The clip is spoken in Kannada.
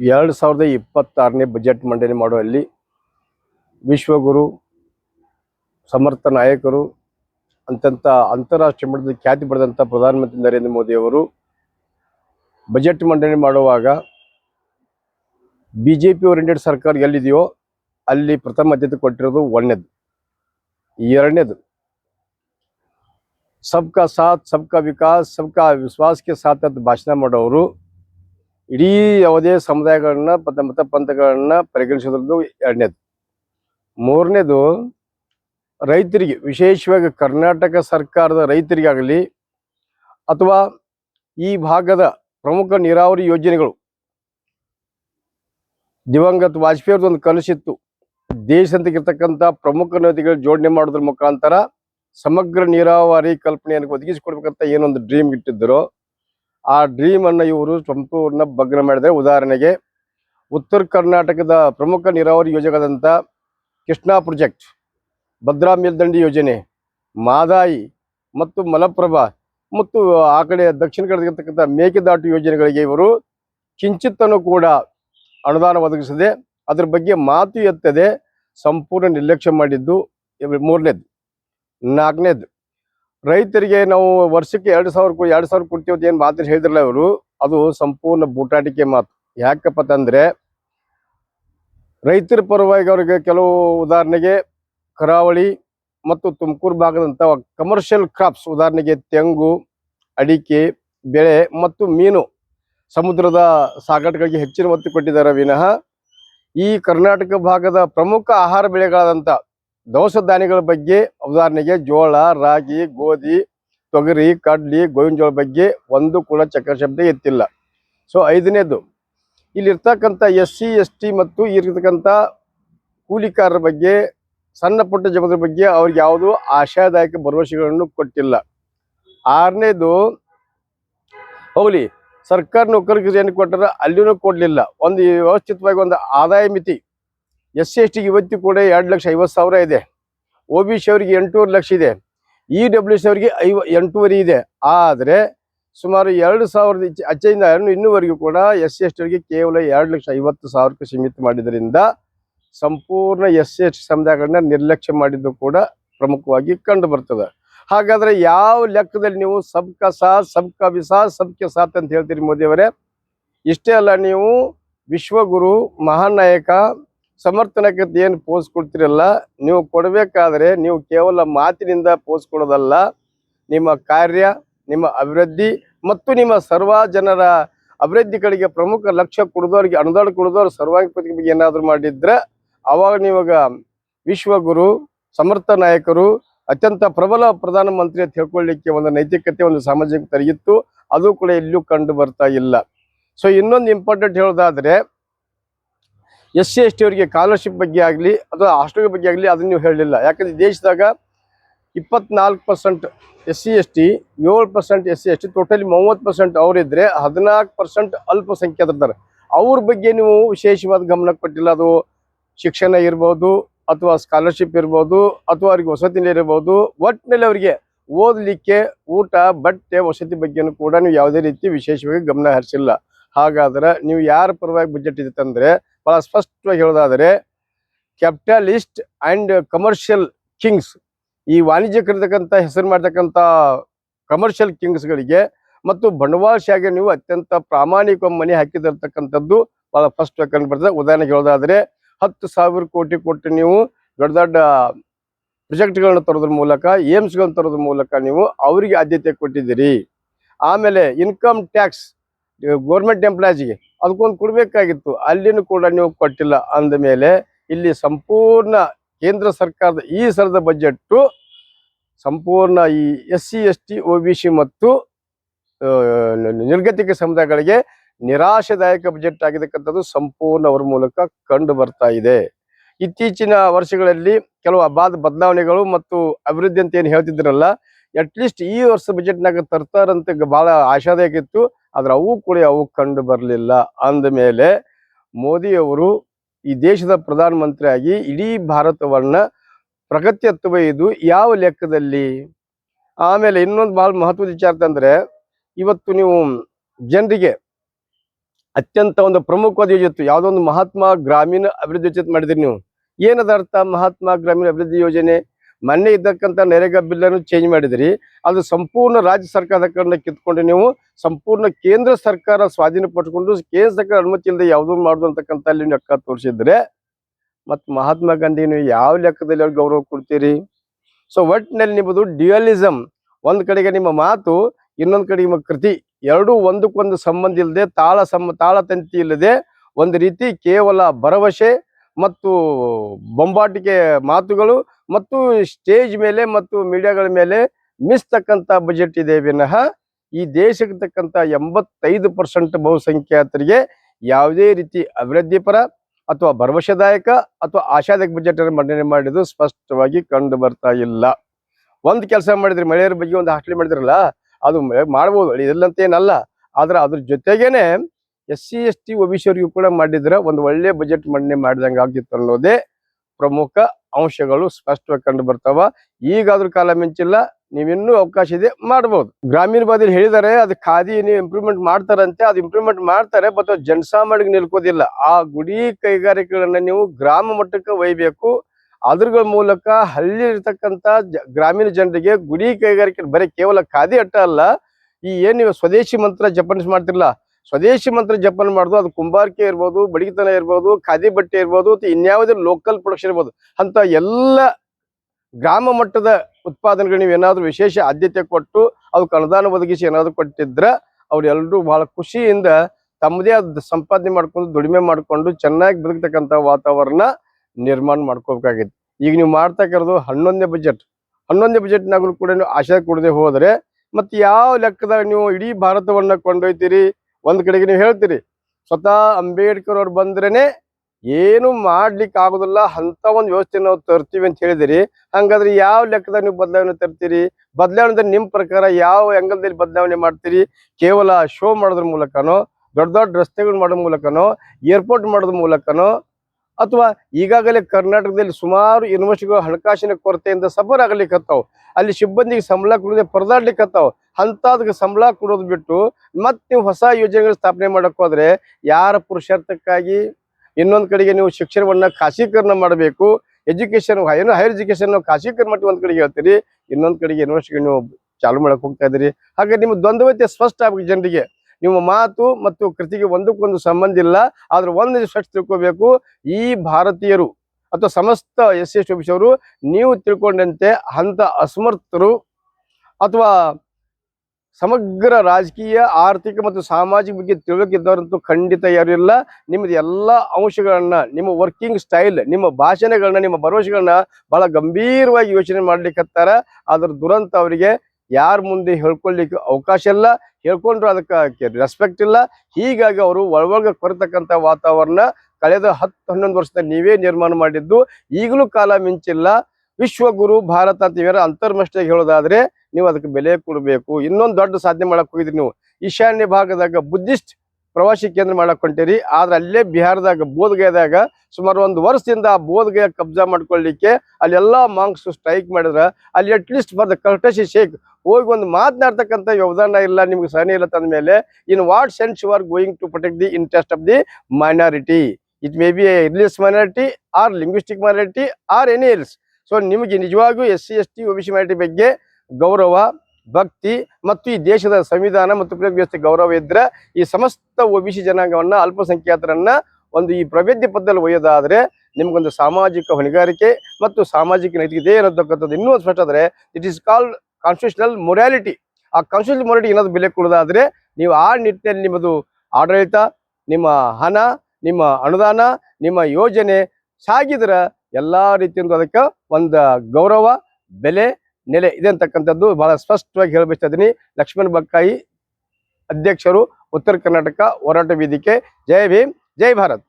ಎರಡು ಸಾವಿರದ ಇಪ್ಪತ್ತಾರನೇ ಬಜೆಟ್ ಮಂಡನೆ ಮಾಡುವಲ್ಲಿ ವಿಶ್ವಗುರು, ಸಮರ್ಥ ನಾಯಕರು ಅಂತಂತ ಅಂತಾರಾಷ್ಟ್ರೀಯ ಮಟ್ಟದ ಖ್ಯಾತಿ ಪಡೆದಂಥ ಪ್ರಧಾನಮಂತ್ರಿ ನರೇಂದ್ರ ಮೋದಿಯವರು ಬಜೆಟ್ ಮಂಡನೆ ಮಾಡುವಾಗ ಬಿ ಜೆ ಪಿ ಓರಿಯೆಂಟೆಡ್ ಸರ್ಕಾರ ಎಲ್ಲಿದೆಯೋ ಅಲ್ಲಿ ಪ್ರಥಮ ಆದ್ಯತೆ ಕೊಟ್ಟಿರೋದು ಒಂದನೇದು ಎರಡನೇದು. ಸಬ್ಕಾ ಸಾಥ್, ಸಬ್ಕಾ ವಿಕಾಸ್, ಸಬ್ಕಾ ವಿಶ್ವಾಸಕ್ಕೆ ಸಾಥ್ ಅಂತ ಭಾಷಣ ಮಾಡೋರು ಇಡೀ ಯಾವುದೇ ಸಮುದಾಯಗಳನ್ನ ಮತ ಪಂಥಗಳನ್ನ ಪರಿಗಣಿಸೋದ್ರದ್ದು ಎರಡನೇದು. ಮೂರನೇದು, ರೈತರಿಗೆ, ವಿಶೇಷವಾಗಿ ಕರ್ನಾಟಕ ಸರ್ಕಾರದ ರೈತರಿಗಾಗಲಿ, ಅಥವಾ ಈ ಭಾಗದ ಪ್ರಮುಖ ನೀರಾವರಿ ಯೋಜನೆಗಳು. ದಿವಂಗತ ವಾಜಪೇಯಿ ಒಂದು ಕನಸಿತ್ತು ದೇಶದಂತಕ್ಕಿರ್ತಕ್ಕಂಥ ಪ್ರಮುಖ ನದಿಗಳ ಜೋಡಣೆ ಮಾಡೋದ್ರ ಮುಖಾಂತರ ಸಮಗ್ರ ನೀರಾವರಿ ಕಲ್ಪನೆಯನ್ನು ಒದಗಿಸಿಕೊಡ್ಬೇಕಂತ ಏನೊಂದು ಡ್ರೀಮ್ ಇಟ್ಟಿದ್ದರೋ ಆ ಡ್ರೀಮ್ ಅನ್ನ ಇವರು ಸಂಪೂರ್ಣ ಭಗ್ನ ಮಾಡಿದರೆ ಉದಾಹರಣೆಗೆ, ಉತ್ತರ ಕರ್ನಾಟಕದ ಪ್ರಮುಖ ನೀರಾವರಿ ಯೋಜನೆಗಳಾದಂಥ ಕೃಷ್ಣಾ ಪ್ರಾಜೆಕ್ಟ್ ಭದ್ರಾ ಮೇಲ್ದಂಡಿ ಯೋಜನೆ, ಮಾದಾಯಿ ಮತ್ತು ಮಲಪ್ರಭಾ ಮತ್ತು ಆ ಕಡೆ ದಕ್ಷಿಣ ಕಡೆ ಮೇಕೆದಾಟು ಯೋಜನೆಗಳಿಗೆ ಇವರು ಕಿಂಚಿತ್ತನ್ನು ಕೂಡ ಅನುದಾನ ಒದಗಿಸದೆ, ಅದರ ಬಗ್ಗೆ ಮಾತು ಎತ್ತದೆ ಸಂಪೂರ್ಣ ನಿರ್ಲಕ್ಷ್ಯ ಮಾಡಿದ್ದು ಮೂರನೇದು ನಾಲ್ಕನೇದು ರೈತರಿಗೆ ನಾವು ವರ್ಷಕ್ಕೆ ಎರಡು ಸಾವಿರ ಎರಡು ಸಾವಿರ ಕೊಡ್ತೀವಿ ಅಂತ ಏನು ಮಾತು ಹೇಳಿದ್ರಲ್ಲ ಅವರು ಅದು ಸಂಪೂರ್ಣ ಬೂಟಾಟಿಕೆ ಮಾತು. ಯಾಕಪ್ಪ ಅಂತಂದ್ರೆ ರೈತರ ಪರವಾಗಿ ಅವ್ರಿಗೆ ಕೆಲವು ಉದಾಹರಣೆಗೆ ಕರಾವಳಿ ಮತ್ತು ತುಮಕೂರು ಭಾಗದಂತ ಕಮರ್ಷಿಯಲ್ ಕ್ರಾಪ್ಸ್ ಉದಾಹರಣೆಗೆ ತೆಂಗು, ಅಡಿಕೆ, ಬೆಳೆ ಮತ್ತು ಮೀನು ಸಮುದ್ರದ ಸಾಗಾಟಗಳಿಗೆ ಹೆಚ್ಚಿನ ಒತ್ತು ಕೊಟ್ಟಿದ್ದಾರೆ. ವಿನಃ ಈ ಕರ್ನಾಟಕ ಭಾಗದ ಪ್ರಮುಖ ಆಹಾರ ಬೆಳೆಗಳಾದಂಥ ದವಸ ಧಾನ್ಯಗಳ ಬಗ್ಗೆ ಉದಾಹರಣೆಗೆ ಜೋಳ, ರಾಗಿ, ಗೋಧಿ, ತೊಗರಿ, ಕಡ್ಲಿ ಗೋವಿನ ಜೋಳ ಬಗ್ಗೆ ಒಂದು ಕೂಡ ಚಕ್ರ ಶಬ್ದ ಎತ್ತಿಲ್ಲ. ಸೊ ಐದನೇದು, ಇಲ್ಲಿರ್ತಕ್ಕಂಥ ಎಸ್ ಸಿ, ಎಸ್ ಟಿ ಮತ್ತು ಇಲ್ಲಿರ್ತಕ್ಕಂಥ ಕೂಲಿಕಾರರ ಬಗ್ಗೆ, ಸಣ್ಣ ಪುಟ್ಟ ಜಮದ್ರ ಬಗ್ಗೆ ಅವ್ರಿಗೆ ಯಾವುದೂ ಆಶಾದಾಯಕ ಭರವಸೆಗಳನ್ನು ಕೊಟ್ಟಿಲ್ಲ. ಆರನೇದು ಹೌಲಿ ಸರ್ಕಾರ ನೌಕರಿಗೆ ಏನು ಕೊಟ್ಟರೆ ಅಲ್ಲಿನೂ ಕೊಡಲಿಲ್ಲ. ಒಂದು ವ್ಯವಸ್ಥಿತವಾಗಿ ಒಂದು ಆದಾಯ ಮಿತಿ ಎಸ್ ಸಿ ಎಸ್ ಟಿಗೆ ಇವತ್ತು ಕೂಡ ಎರಡು ಲಕ್ಷ ಐವತ್ತು ಸಾವಿರ ಇದೆ. ಒ ಬಿ ಸಿ ಅವರಿಗೆ ಎಂಟೂವರೆ ಲಕ್ಷ ಇದೆ. ಇ ಡಬ್ಲ್ಯೂ ಸಿ ಅವರಿಗೆ ಐವ, ಎಂಟೂವರೆ ಇದೆ. ಆದರೆ ಸುಮಾರು ಎರಡು ಸಾವಿರದ ಅಚ್ಚೆಯಿಂದ ಇನ್ನೂವರೆಗೂ ಕೂಡ ಎಸ್ ಸಿ ಎಸ್ ಟಿಗೆ ಕೇವಲ ಎರಡು ಲಕ್ಷ ಐವತ್ತು ಸಾವಿರಕ್ಕೆ ಸೀಮಿತ ಮಾಡಿದ್ರಿಂದ ಸಂಪೂರ್ಣ ಎಸ್ ಸಿ ಎಸ್ ಟಿ ಸಮುದಾಯಗಳನ್ನ ನಿರ್ಲಕ್ಷ್ಯ ಮಾಡಿದ್ದು ಕೂಡ ಪ್ರಮುಖವಾಗಿ ಕಂಡು ಬರ್ತದೆ. ಹಾಗಾದ್ರೆ ಯಾವ ಲೆಕ್ಕದಲ್ಲಿ ನೀವು ಸಬ್ಕಾ ಸಾಥ್, ಸಬ್ಕಾ ಸಬ್ ಸಬ್ಕೆ ಸಾಥ್ ಅಂತ ಹೇಳ್ತೀರಿ ಮೋದಿಯವರೇ ಇಷ್ಟೇ ಅಲ್ಲ, ನೀವು ವಿಶ್ವಗುರು ಮಹಾನ್ ನಾಯಕ ಸಮರ್ಥನಕ್ಕೆ ಏನು ಪೋಸ್ ಕೊಡ್ತಿರಲ್ಲ, ನೀವು ಕೊಡಬೇಕಾದ್ರೆ ನೀವು ಕೇವಲ ಮಾತಿನಿಂದ ಪೋಸ್ ಕೊಡೋದಲ್ಲ, ನಿಮ್ಮ ಕಾರ್ಯ, ನಿಮ್ಮ ಅಭಿವೃದ್ಧಿ ಮತ್ತು ನಿಮ್ಮ ಸರ್ವ ಜನರ ಅಭಿವೃದ್ಧಿ ಕಡೆಗೆ ಪ್ರಮುಖ ಲಕ್ಷ್ಯ ಕೊಡದವ್ರಿಗೆ, ಅನುದಾನ ಕೊಡದವ್ರು ಸರ್ವಾಂಗ ಬಗ್ಗೆ ಏನಾದರೂ ಮಾಡಿದ್ರೆ, ಅವಾಗ ನೀವಾಗ ವಿಶ್ವಗುರು, ಸಮರ್ಥ ನಾಯಕರು, ಅತ್ಯಂತ ಪ್ರಬಲ ಪ್ರಧಾನಮಂತ್ರಿ ಅಂತ ಹೇಳ್ಕೊಳ್ಳಿಕ್ಕೆ ಒಂದು ನೈತಿಕತೆ, ಒಂದು ಸಾಮಾಜಿಕ ತೆರಗಿತ್ತು, ಅದು ಕೂಡ ಎಲ್ಲೂ ಕಂಡು ಬರ್ತಾ ಇಲ್ಲ. ಸೊ ಇನ್ನೊಂದು ಇಂಪಾರ್ಟೆಂಟ್ ಹೇಳೋದಾದ್ರೆ ಎಸ್ ಸಿ ಎಸ್ ಟಿ ಅವರಿಗೆ ಸ್ಕಾಲರ್ಶಿಪ್ ಬಗ್ಗೆ ಆಗಲಿ ಅಥವಾ ಹಾಸ್ಟೆಲ್ ಬಗ್ಗೆ ಆಗಲಿ ಅದನ್ನು ನೀವು ಹೇಳಲಿಲ್ಲ. ಯಾಕಂದ್ರೆ ದೇಶದಾಗ ಇಪ್ಪತ್ನಾಲ್ಕು percent S C S T, ಏಳು percent S C S T totally ಮೂವತ್ತು ಪರ್ಸೆಂಟ್ ಅವರಿದ್ದರೆ ಹದಿನಾಲ್ಕು ಪರ್ಸೆಂಟ್ ಅಲ್ಪಸಂಖ್ಯಾತರಿದ್ದಾರೆ ಅವ್ರ ಬಗ್ಗೆ ನೀವು ವಿಶೇಷವಾದ ಗಮನ ಕೊಟ್ಟಿಲ್ಲ. ಅದು ಶಿಕ್ಷಣ ಇರ್ಬೋದು ಅಥವಾ ಸ್ಕಾಲರ್ಶಿಪ್ ಇರ್ಬೋದು ಅಥವಾ ಅವ್ರಿಗೆ ವಸತಿ ಇರ್ಬೋದು ಒಟ್ಟಿನಲ್ಲಿ ಅವರಿಗೆ ಓದಲಿಕ್ಕೆ ಊಟ, ಬಟ್ಟೆ, ವಸತಿ ಬಗ್ಗೆನೂ ಕೂಡ ನೀವು ಯಾವುದೇ ರೀತಿ ವಿಶೇಷವಾಗಿ ಗಮನ ಹರಿಸಿಲ್ಲ. ಹಾಗಾದ್ರೆ ನೀವು ಯಾರ ಪರವಾಗಿ ಬಜೆಟ್ ಇದೆ ಬಹಳ ಸ್ಪಷ್ಟವಾಗಿ ಹೇಳೋದಾದರೆ ಕ್ಯಾಪಿಟಲಿಸ್ಟ್ ಅಂಡ್ ಕಮರ್ಷಿಯಲ್ ಕಿಂಗ್ಸ್ ಈ ವಾಣಿಜ್ಯಕರಿತಕ್ಕಂಥ ಹೆಸರು ಮಾಡ್ತಕ್ಕಂಥ ಕಮರ್ಷಿಯಲ್ ಕಿಂಗ್ಸ್ಗಳಿಗೆ ಮತ್ತು ಬಂಡವಾಳಶಾಹಿಗೆ ನೀವು ಅತ್ಯಂತ ಪ್ರಾಮಾಣಿಕ ಮನೆ ಹಾಕಿದಿರ್ತಕ್ಕಂಥದ್ದು ಬಹಳ ಫಸ್ಟ್ ಕಂಡು ಬರ್ತದೆ. ಉದಾಹರಣೆಗೆ ಹೇಳೋದಾದರೆ ಹತ್ತು ಸಾವಿರ ಕೋಟಿ ಕೊಟ್ಟು ನೀವು ದೊಡ್ಡ ದೊಡ್ಡ ಪ್ರೊಜೆಕ್ಟ್ಗಳನ್ನ ತರೋದ್ರ ಮೂಲಕ, ಏಮ್ಸ್ಗಳನ್ನ ತರೋದ್ರ ಮೂಲಕ ನೀವು ಅವರಿಗೆ ಆದ್ಯತೆ ಕೊಟ್ಟಿದ್ದೀರಿ. ಆಮೇಲೆ ಇನ್ಕಮ್ ಟ್ಯಾಕ್ಸ್ ಗೌರ್ಮೆಂಟ್ ಎಂಪ್ಲಾಯ್ಸ್ಗೆ ಅದಕ್ಕೊಂದು ಕೊಡಬೇಕಾಗಿತ್ತು. ಅಲ್ಲಿನೂ ಕೂಡ ನೀವು ಕೊಟ್ಟಿಲ್ಲ ಅಂದ ಮೇಲೆ ಇಲ್ಲಿ ಸಂಪೂರ್ಣ ಕೇಂದ್ರ ಸರ್ಕಾರದ ಈ ಸಲದ ಬಜೆಟ್ಟು ಸಂಪೂರ್ಣ ಈ S C, S O B C ಮತ್ತು ನಿರ್ಗತಿಕ ಸಮುದಾಯಗಳಿಗೆ ನಿರಾಶಾದಾಯಕ ಬಜೆಟ್ ಆಗಿರ್ತಕ್ಕಂಥದ್ದು ಸಂಪೂರ್ಣ ಅವರ ಮೂಲಕ ಕಂಡು ಬರ್ತಾ ಇದೆ. ಇತ್ತೀಚಿನ ವರ್ಷಗಳಲ್ಲಿ ಕೆಲವು ಅಬಾಧ ಬದಲಾವಣೆಗಳು ಮತ್ತು ಅಭಿವೃದ್ಧಿ ಅಂತ ಏನು ಹೇಳ್ತಿದ್ರಲ್ಲ ಅಟ್ಲೀಸ್ಟ್ ಈ ವರ್ಷ ಬಜೆಟ್ನಾಗ ತರ್ತಾರಂತ ಬಹಳ ಆಶಾದಾಯಕ ಇತ್ತು. ಆದ್ರೆ ಅವು ಕೂಡ ಅವು ಕಂಡು ಬರಲಿಲ್ಲ. ಅಂದ ಮೇಲೆ ಮೋದಿಯವರು ಈ ದೇಶದ ಪ್ರಧಾನಮಂತ್ರಿಯಾಗಿ ಇಡೀ ಭಾರತವನ್ನ ಪ್ರಗತಿಯತ್ತ ಒಯ್ದು ಯಾವ ಲೆಕ್ಕದಲ್ಲಿ? ಆಮೇಲೆ ಇನ್ನೊಂದು ಬಹಳ ಮಹತ್ವದ ವಿಚಾರ ಅಂತಂದ್ರೆ, ಇವತ್ತು ನೀವು ಜನರಿಗೆ ಅತ್ಯಂತ ಒಂದು ಪ್ರಮುಖವಾದ ಯೋಜನೆ ಯಾವುದೋ ಒಂದು ಮಹಾತ್ಮ ಗ್ರಾಮೀಣ ಅಭಿವೃದ್ಧಿ ಯೋಜನೆ ಮಾಡಿದ್ರಿ ನೀವು. ಏನದ ಅರ್ಥ? ಮಹಾತ್ಮ ಗ್ರಾಮೀಣ ಅಭಿವೃದ್ಧಿ ಯೋಜನೆ. ಮೊನ್ನೆ ಇದ್ದಕ್ಕಂಥ ನೆರೆಗ ಬಿಲ್ಲನ್ನು ಚೇಂಜ್ ಮಾಡಿದ್ರಿ. ಅದು ಸಂಪೂರ್ಣ ರಾಜ್ಯ ಸರ್ಕಾರದ ಕಡೆ ಕಿತ್ಕೊಂಡು ನೀವು. ಸಂಪೂರ್ಣ ಕೇಂದ್ರ ಸರ್ಕಾರ ಸ್ವಾಧೀನ ಪಟ್ಕೊಂಡು ಕೇಂದ್ರ ಸರ್ಕಾರ ಅನುಮತಿ ಇಲ್ಲದೆ ಯಾವುದೂ ಮಾಡುದು ಅಂತಕ್ಕಂಥ ಅಲ್ಲಿ ಲೆಕ್ಕ ತೋರಿಸಿದ್ರೆ, ಮತ್ತು ಮಹಾತ್ಮ ಗಾಂಧಿ ಯಾವ ಲೆಕ್ಕದಲ್ಲಿ ಅವ್ರಿಗೆ ಗೌರವ ಕೊಡ್ತೀರಿ? ಸೊ ಒಟ್ಟಿನಲ್ಲಿ ನಿಮ್ಮದು ಡ್ಯುಯಲಿಸಮ್ ಒಂದ್ ಕಡೆಗೆ ನಿಮ್ಮ ಮಾತು, ಇನ್ನೊಂದು ಕಡೆ ನಿಮ್ಮ ಕೃತಿ. ಎರಡೂ ಒಂದಕ್ಕೊಂದು ಸಂಬಂಧ ಇಲ್ಲದೆ ತಾಳ ಸಮ ತಾಳತಂತಿ ಇಲ್ಲದೆ, ಒಂದು ರೀತಿ ಕೇವಲ ಭರವಸೆ ಮತ್ತು ಬೊಂಬಾಟಿಕೆ ಮಾತುಗಳು ಮತ್ತು ಸ್ಟೇಜ್ ಮೇಲೆ ಮತ್ತು ಮೀಡಿಯಾಗಳ ಮೇಲೆ ಮಿಸ್ತಕ್ಕಂಥ ಬಜೆಟ್ ಇದೆ ವಿನಃ ಈ ದೇಶಕ್ಕೆ ತಕ್ಕಂಥ ಎಂಬತ್ತೈದು ಪರ್ಸೆಂಟ್ ಬಹುಸಂಖ್ಯಾತರಿಗೆ ಯಾವುದೇ ರೀತಿ ಅಭಿವೃದ್ಧಿಪರ ಅಥವಾ ಭರವಸೆದಾಯಕ ಅಥವಾ ಆಶಾದಾಯಕ ಬಜೆಟ್ ಅನ್ನು ಮಂಡನೆ ಮಾಡಿದ್ದು ಸ್ಪಷ್ಟವಾಗಿ ಕಂಡು ಬರ್ತಾ ಇಲ್ಲ. ಒಂದು ಕೆಲಸ ಮಾಡಿದ್ರೆ ಮಹಿಳೆಯರ ಬಗ್ಗೆ ಒಂದು ಹಾಸ್ಟೆಲ್ ಮಾಡಿದ್ರಲ್ಲ, ಅದು ಮಾಡ್ಬೋದು, ಇಲ್ಲಂತ ಏನಲ್ಲ. ಆದ್ರೆ ಅದ್ರ ಜೊತೆಗೇನೆ ಎಸ್ ಸಿ, ಎಸ್ ಟಿ ಒಬಿಸಿಯವರಿಗೂ ಕೂಡ ಮಾಡಿದ್ರೆ ಒಂದು ಒಳ್ಳೆ ಬಜೆಟ್ ಮಂಡನೆ ಮಾಡಿದಂಗೆ ಆಗ್ತಿತ್ತು ಅನ್ನೋದೇ ಪ್ರಮುಖ ಅಂಶಗಳು ಸ್ಪಷ್ಟವಾಗಿ ಕಂಡು ಬರ್ತಾವ. ಈಗಾದ್ರೂ ಕಾಲ ಮಿಂಚಿಲ್ಲ ನೀವಿನ್ನೂ ಅವಕಾಶ ಇದೆ, ಮಾಡ್ಬೋದು. ಗ್ರಾಮೀಣ ಬಾದಿಲ್ ಹೇಳಿದಾರೆ, ಅದು ಖಾದಿ ನೀವು ಇಂಪ್ರೂವ್ಮೆಂಟ್ ಮಾಡ್ತಾರಂತೆ, ಅದು ಇಂಪ್ರೂವ್ಮೆಂಟ್ ಮಾಡ್ತಾರೆ ಬಟ್ ಜನಸಾಮಾನ್ಯರಿಗೆ ನಿಲ್ಕೋದಿಲ್ಲ. ಆ ಗುಡಿ ಕೈಗಾರಿಕೆಗಳನ್ನ ನೀವು ಗ್ರಾಮ ಮಟ್ಟಕ್ಕೆ ಒಯ್ಬೇಕು. ಅದ್ರ ಮೂಲಕ ಹಳ್ಳಿ ಇರ್ತಕ್ಕಂತ ಗ್ರಾಮೀಣ ಜನರಿಗೆ ಗುಡಿ ಕೈಗಾರಿಕೆ ಬರೀ ಕೇವಲ ಖಾದಿ ಅಟ್ಟ ಅಲ್ಲ, ಈ ಏನ್ ನೀವು ಸ್ವದೇಶಿ ಮಂತ್ರ ಜಪನ್ಸ್ ಮಾಡ್ತಿರಲ್ಲ ಸ್ವದೇಶಿ ಮಂತ್ರ ಜಪನ್ ಮಾಡೋದು, ಅದು ಕುಂಬಾರಿಕೆ ಇರ್ಬೋದು, ಬಡಿಗಿತನ ಇರ್ಬೋದು, ಖಾದಿ ಬಟ್ಟೆ ಇರ್ಬೋದು ಇನ್ಯಾವುದೇ ಲೋಕಲ್ ಪ್ರೊಡಕ್ಷನ್ ಇರ್ಬೋದು, ಅಂತ ಎಲ್ಲ ಗ್ರಾಮ ಮಟ್ಟದ ಉತ್ಪಾದನೆಗಳು ನೀವು ಏನಾದ್ರೂ ವಿಶೇಷ ಆದ್ಯತೆ ಕೊಟ್ಟು ಅವಕ್ಕೆ ಅನುದಾನ ಒದಗಿಸಿ ಏನಾದರೂ ಕೊಟ್ಟಿದ್ರೆ ಅವ್ರು ಎಲ್ಲರೂ ಬಹಳ ಖುಷಿಯಿಂದ ತಮ್ಮದೇ ಆದ ಸಂಪಾದನೆ ಮಾಡ್ಕೊಂಡು ದುಡಿಮೆ ಮಾಡ್ಕೊಂಡು ಚೆನ್ನಾಗಿ ಬದುಕ್ತಕ್ಕಂಥ ವಾತಾವರಣ ನಿರ್ಮಾಣ ಮಾಡ್ಕೋಬೇಕಾಗಿತ್ತು. ಈಗ ನೀವು ಮಾಡ್ತಾ ಇರೋದು ಹನ್ನೊಂದನೇ ಬಜೆಟ್ ಹನ್ನೊಂದನೇ ಕೂಡ ನೀವು ಆಶಯ ಕೊಡದೆ ಹೋದ್ರೆ ಮತ್ತು ಯಾವ ಲೆಕ್ಕದಾಗ ನೀವು ಇಡೀ ಭಾರತವನ್ನ ಕೊಂಡೊಯ್ತೀರಿ? ಒಂದು ಕಡೆಗೆ ನೀವು ಹೇಳ್ತೀರಿ, ಸ್ವತಃ ಅಂಬೇಡ್ಕರ್ ಅವ್ರು ಬಂದ್ರೇನೆ ಏನು ಮಾಡ್ಲಿಕ್ಕೆ ಆಗುದಿಲ್ಲ ಅಂತ ಒಂದು ವ್ಯವಸ್ಥೆ ನಾವು ತರ್ತೀವಿ ಅಂತ ಹೇಳಿದಿರಿ. ಹಂಗಾದ್ರೆ ಯಾವ ಲೆಕ್ಕದಾಗ ನೀವು ಬದಲಾವಣೆ ತರ್ತೀರಿ? ಬದಲಾವಣೆ ನಿಮ್ಮ ನಿಮ್ ಪ್ರಕಾರ ಯಾವ ಅಂಗಲದಲ್ಲಿ ಬದಲಾವಣೆ ಮಾಡ್ತೀರಿ? ಕೇವಲ ಶೋ ಮಾಡೋದ್ರ ಮೂಲಕನೋ, ದೊಡ್ಡ ದೊಡ್ಡ ರಸ್ತೆಗಳು ಮಾಡೋ ಮೂಲಕನೋ ಏರ್ಪೋರ್ಟ್ ಮಾಡೋದ್ರ ಮೂಲಕನೋ, ಅಥವಾ ಈಗಾಗಲೇ ಕರ್ನಾಟಕದಲ್ಲಿ ಸುಮಾರು ಯೂನಿವರ್ಸಿಟಿಗಳು ಹಣಕಾಸಿನ ಕೊರತೆಯಿಂದ ಸಫರ್ ಆಗ್ಲಿಕ್ಕತ್ತಾವು ಅಲ್ಲಿ ಸಿಬ್ಬಂದಿಗೆ ಸಂಬಳ ಕೊಡದೆ ಪರದಾಡ್ಲಿಕ್ಕತ್ತಾವ ಅಂತದಕ್ಕೆ ಸಂಬಳ ಕೊಡೋದು ಬಿಟ್ಟು ಮತ್ತೆ ಹೊಸ ಯೋಜನೆಗಳು ಸ್ಥಾಪನೆ ಮಾಡೋಕ್ಕೋದ್ರೆ ಯಾರ ಪುರುಷಾರ್ಥಕ್ಕಾಗಿ? ಇನ್ನೊಂದ್ ಕಡೆಗೆ ನೀವು ಶಿಕ್ಷಣವನ್ನ ಖಾಸಗೀಕರಣ ಮಾಡಬೇಕು. ಎಜುಕೇಶನ್ ಏನು ಹೈಯರ್ ಎಜುಕೇಶನ್ ನಾವು ಮಾಡಿ ಒಂದು ಕಡೆಗೆ ಹೇಳ್ತೀರಿ. ಇನ್ನೊಂದು ಕಡೆಗೆ ಯೂನಿವರ್ಸಿಟಿ ನೀವು ಚಾಲು ಮಾಡಕ್ ಹೋಗ್ತಾ ಇದ್ದೀರಿ. ಹಾಗೆ ನಿಮ್ಮ ದ್ವಂದ್ವತೆ ಸ್ಪಷ್ಟ ಆಗ್ಬೇಕು ಜನರಿಗೆ. ನಿಮ್ಮ ಮಾತು ಮತ್ತು ಕೃತಿಗೆ ಒಂದಕ್ಕೊಂದು ಸಂಬಂಧ ಇಲ್ಲ. ಆದ್ರೆ ಒಂದು ಸ್ಪಷ್ಟ ತಿಳ್ಕೋಬೇಕು. ಈ ಭಾರತೀಯರು ಅಥವಾ ಸಮಸ್ತ ಎಸ್ ಎಸ್ ಅವರು ನೀವು ತಿಳ್ಕೊಂಡಂತೆ ಅಂತ ಅಸಮರ್ಥರು ಅಥವಾ ಸಮಗ್ರ ರಾಜಕೀಯ, ಆರ್ಥಿಕ ಮತ್ತು ಸಾಮಾಜಿಕ ಬಗ್ಗೆ ತಿಳಿದಂತೂ ಖಂಡಿತ ಯಾರು ಇಲ್ಲ ನಿಮ್ಮದು ಎಲ್ಲ ಅಂಶಗಳನ್ನ, ನಿಮ್ಮ ವರ್ಕಿಂಗ್ ಸ್ಟೈಲ್ ನಿಮ್ಮ ಭಾಷಣಗಳನ್ನ, ನಿಮ್ಮ ಭರವಸೆಗಳನ್ನ ಬಹಳ ಗಂಭೀರವಾಗಿ ಯೋಚನೆ ಮಾಡ್ಲಿಕ್ಕತ್ತಾರ ಅದ್ರ ದುರಂತ ಅವರಿಗೆ ಯಾರ ಮುಂದೆ ಹೇಳ್ಕೊಳ್ಲಿಕ್ಕೆ ಅವಕಾಶ ಇಲ್ಲ. ಹೇಳ್ಕೊಂಡ್ರು ಅದಕ್ಕೆ ರೆಸ್ಪೆಕ್ಟ್ ಇಲ್ಲ. ಹೀಗಾಗಿ ಅವರು ಒಳಗೊಳಗೆ ಕೊರತಕ್ಕಂಥ ವಾತಾವರಣ ಕಳೆದ ಹತ್ತು ಹನ್ನೊಂದು ವರ್ಷದ ನೀವೇ ನಿರ್ಮಾಣ ಮಾಡಿದ್ದು. ಈಗಲೂ ಕಾಲ ಮಿಂಚಿಲ್ಲ. ವಿಶ್ವಗುರು ಭಾರತ ಅಂತ ಇವೆಲ್ಲ ಅಂತರ್ಮಷ್ಟಿಯಾಗಿ ಹೇಳೋದಾದ್ರೆ ನೀವು ಅದಕ್ಕೆ ಬೆಲೆ ಕೊಡಬೇಕು. ಇನ್ನೊಂದು ದೊಡ್ಡ ಸಾಧನೆ ಮಾಡಕ್ ಹೋಗಿದ್ರಿ ನೀವು. ಈಶಾನ್ಯ ಭಾಗದಾಗ ಬುದ್ಧಿಸ್ಟ್ ಪ್ರವಾಸಿ ಕೇಂದ್ರ ಮಾಡಕ್ ಹೊಂಟಿರಿ. ಆದ್ರೆ ಅಲ್ಲೇ ಬಿಹಾರದಾಗ ಬೋಧಗಯದಾಗ ಸುಮಾರು ಒಂದು ವರ್ಷದಿಂದ ಆ ಬೋಧಗಯ ಕಬ್ಜಾ ಮಾಡ್ಕೊಳ್ಳಿಕ್ಕೆ ಅಲ್ಲೆಲ್ಲ ಮಾಂಕ್ಸ್ ಸ್ಟ್ರೈಕ್ ಮಾಡಿದ್ರ. ಅಲ್ಲಿ at least for the sake ಹೋಗಿ ಒಂದು ಮಾತನಾಡ್ತಕ್ಕಂಥ ವ್ಯವಧಾನ ಇಲ್ಲ, ನಿಮ್ಗೆ ಸಹನೆ ಇಲ್ಲ ತಂದ ಮೇಲೆ. In what sense you are going to protect the interest of the minority? It may be a minority or linguistic minority or any else so, ನಿಮಗೆ ನಿಜವಾಗೂ S C S T O B C minority ಬಗ್ಗೆ ಗೌರವ, ಭಕ್ತಿ ಮತ್ತು ಈ ದೇಶದ ಸಂವಿಧಾನ ಮತ್ತು ವ್ಯವಸ್ಥೆ ಗೌರವ ಇದ್ರೆ ಈ ಸಮಸ್ತ ಒ ಬಿ ಸಿ ಜನಾಂಗವನ್ನು ಅಲ್ಪಸಂಖ್ಯಾತರನ್ನ ಒಂದು ಈ ಪ್ರವೇದ್ಯ ಪದ್ಧತಿ ಒಯ್ಯೋದಾದ್ರೆ ನಿಮ್ಗೊಂದು ಸಾಮಾಜಿಕ ಹೊಣೆಗಾರಿಕೆ ಮತ್ತು ಸಾಮಾಜಿಕ ನೈತಿಕತೆ ಏನತಕ್ಕಂಥದ್ದು ಇನ್ನೂ ಸ್ಪಷ್ಟ ಆದರೆ it is called constitutional morality ಆ ಕಾನ್ಸ್ಟಿಟ್ಯೂಷನಲ್ ಮೊರಾಲಿಟಿ ಏನಾದ್ರು ಬೆಲೆ ಕೊಡೋದಾದ್ರೆ ನೀವು ಆ ನಿಟ್ಟಿನಲ್ಲಿ ನಿಮ್ಮದು ಆಡಳಿತ, ನಿಮ್ಮ ಹಣ, ನಿಮ್ಮ ಅನುದಾನ, ನಿಮ್ಮ ಯೋಜನೆ ಸಾಗಿದ್ರೆ ಎಲ್ಲಾ ರೀತಿಯಿಂದ ಅದಕ್ಕೆ ಒಂದು ಗೌರವ, ಬೆಲೆ ನೆಲೆ ಇದೆ ಅಂತಕ್ಕಂಥದ್ದು ಬಹಳ ಸ್ಪಷ್ಟವಾಗಿ ಹೇಳಬಯಸ್ತಾ ಇದ್ದೀನಿ. ಲಕ್ಷ್ಮಣ್ ಬಕ್ಕಾಯಿ ಅಧ್ಯಕ್ಷರು ಉತ್ತರ ಕರ್ನಾಟಕ ಹೋರಾಟ ವೇದಿಕೆ. ಜೈ ಭೀಮ್, ಜೈ ಭಾರತ್.